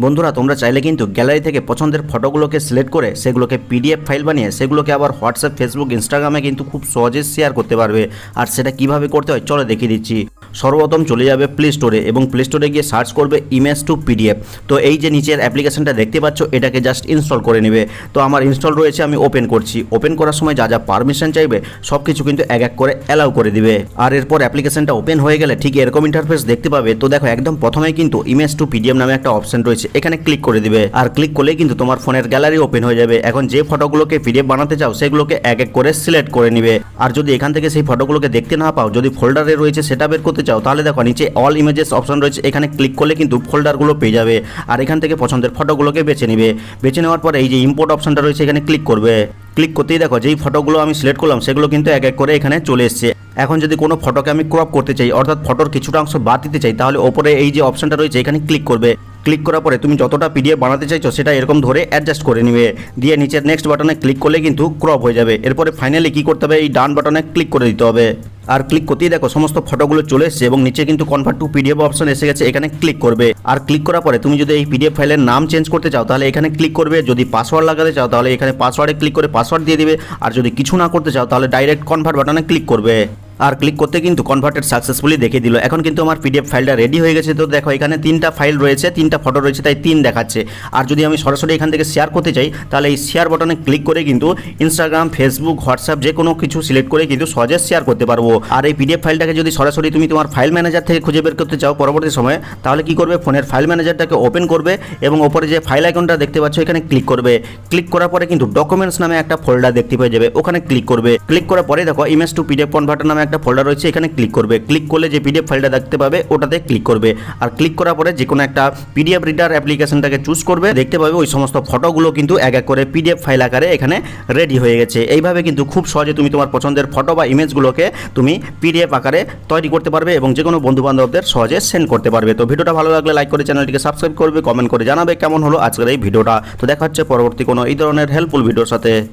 বন্ধুরা, তোমরা চাইলে কিন্তু গ্যালারি থেকে পছন্দের ফটোগুলোকে সিলেক্ট করে সেগুলোকে পিডিএফ ফাইল বানিয়ে সেগুলোকে আবার হোয়াটসঅ্যাপ, ফেসবুক, ইনস্টাগ্রামে কিন্তু খুব সহজে শেয়ার করতে পারবে। আর সেটা কীভাবে করতে হয়, চলো দেখিয়ে দিচ্ছি। সর্বপ্রথম চলে যাবে প্লে স্টোরে এবং প্লে স্টোরে গিয়ে সার্চ করবে ইমেজ টু পিডিএফ তো এই যে নিচের অ্যাপ্লিকেশনটা দেখতে পাচ্ছ, এটাকে জাস্ট ইনস্টল করে নেবে। তো আমার ইনস্টল রয়েছে, আমি ওপেন করছি। ওপেন করার সময় যা যা পারমিশন চাইবে সব কিছু কিন্তু এক এক করে অ্যালাউ করে দিবে। আর এরপর অ্যাপ্লিকেশনটা ওপেন হয়ে গেলে ঠিক এরকম ইন্টারফেস দেখতে পাবে। তো দেখো, একদম প্রথমেই কিন্তু ইমেজ টু পিডিএফ নামে একটা অপশন রয়েছে, এখানে ক্লিক করে দিবে। আর ক্লিক করলেই কিন্তু তোমার ফোনের গ্যালারি ওপেন হয়ে যাবে। এখন যে ফটোগুলোকে পিডিএফ বানাতে চাও, সেগুলোকে এক এক করে সিলেক্ট করে নিবে। আর যদি এখান থেকে সেই ফটোগুলোকে দেখতে না পাও, যদি ফোল্ডারে রয়েছে, সেটা বের করতে চাও, তাহলে দেখো নিচে অল ইমেজেস অপশন রয়েছে। এখানে ক্লিক করলে কিন্তু ফোল্ডারগুলো পেয়ে যাবে আর এখান থেকে পছন্দের ফটোগুলোকে বেছে নিবে। বেছে নেওয়ার পরে এই যে ইম্পোর্ট অপশনটা রয়েছে, এখানে ক্লিক করবে। ক্লিক করতেই দেখো যেই ফটোগুলো আমি সিলেক্ট করলাম, সেগুলো কিন্তু এক এক করে এখানে চলে এসছে। এখন যদি কোনো ফটোকে আমি ক্রপ করতে চাই, অর্থাৎ ফটোর কিছুটা অংশ বাদ দিতে চাই, তাহলে ওপরে এই যে অপশনটা রয়েছে, এখানে ক্লিক করবে। ক্লিক করার পরে তুমি যতটা পিডিএফ বানাতে চাইছো, সেটা এরকম ধরে অ্যাডজাস্ট করে নিবে। দিয়ে নিচের নেক্সট বাটনে ক্লিক করলে কিন্তু ক্রপ হয়ে যাবে। এরপরে ফাইনালি কী করতে হবে? এই ডান বাটনে ক্লিক করে দিতে হবে। আর ক্লিক করতেই দেখো, সমস্ত ফটোগুলো চলে এসেছে এবং নিচে কিন্তু কনভার্ট টু পিডিএফ অপশন এসে গেছে, এখানে ক্লিক করবে। আর ক্লিক করার পরে তুমি যদি এই পিডিএফ ফাইলের নাম চেঞ্জ করতে চাও, তাহলে এখানে ক্লিক করবে। যদি পাসওয়ার্ড লাগাতে চাও, তাহলে এখানে পাসওয়ার্ডে ক্লিক করে পাসওয়ার্ড দিয়ে দিবে। আর যদি কিছু না করতে চাও, তাহলে ডাইরেক্ট কনভার্ট বাটনে ক্লিক করবে। আর ক্লিক করতে কিন্তু কনভার্টেড সাকসেসফুলি দেখিয়ে দিল। এখন কিন্তু আমার পিডিএফ ফাইলটা রেডি হয়ে গেছে। তো দেখো, এখানে তিনটা ফাইল রয়েছে, তিনটা ফটো রয়েছে, তাই তিন দেখাচ্ছে। আর যদি আমি সরাসরি এখান থেকে শেয়ার করতে চাই, তাহলে এই শেয়ার বাটনে ক্লিক করে কিন্তু ইনস্টাগ্রাম ফেসবুক হোয়াটসঅ্যাপ যে কোনো কিছু সিলেক্ট করে কিন্তু সহজে শেয়ার করতে পারব। আর এই পিডিএফ ফাইলটাকে যদি সরাসরি তুমি তোমার ফাইল ম্যানেজার থেকে খুঁজে বের করতে চাও পরবর্তী সময়ে, তাহলে কি করবে? ফোনের ফাইল ম্যানেজারটাকে ওপেন করবে এবং ওপরে যে ফাইল আইকনটা দেখতে পাচ্ছ, এখানে ক্লিক করবে। ক্লিক করার পরে কিন্তু ডকুমেন্টস নামে একটা ফোল্ডার দেখতে পেয়ে যাবে। ওখানে ক্লিক করবে। ক্লিক করার পরে দেখো ইমেজ টু পিডিএফ কনভার্টার নামে একটা ফোল্ডার রয়েছে, এখানে ক্লিক করবে। ক্লিক করলে যে পিডিএফ ফাইলটা দেখতে পাবে, ওটাতে ক্লিক করবে। আর ক্লিক করার পরে যে কোনো একটা পিডিএফ রিডার অ্যাপ্লিকেশনটাকে চুজ করবে, দেখতে পাবে ওই সমস্ত ফটোগুলো কিন্তু এক এক করে পিডিএফ ফাইল আকারে এখানে রেডি হয়ে গেছে। এইভাবে কিন্তু খুব সহজে তুমি তোমার পছন্দের ফটো বা ইমেজগুলোকে তুমি পিডিএফ আকারে তৈরি করতে পারবে এবং যে কোনো বন্ধু বান্ধবদের সহজে সেন্ড করতে পারবে। তো ভিডিওটা ভালো লাগলে লাইক করে চ্যানেলটিকে সাবস্ক্রাইব করবে কমেন্ট করে জানাবে কেমন হলো আজকের এই ভিডিওটা। তো দেখা হচ্ছে পরবর্তী কোনো এই ধরনের হেল্পফুল ভিডিওর সাথে।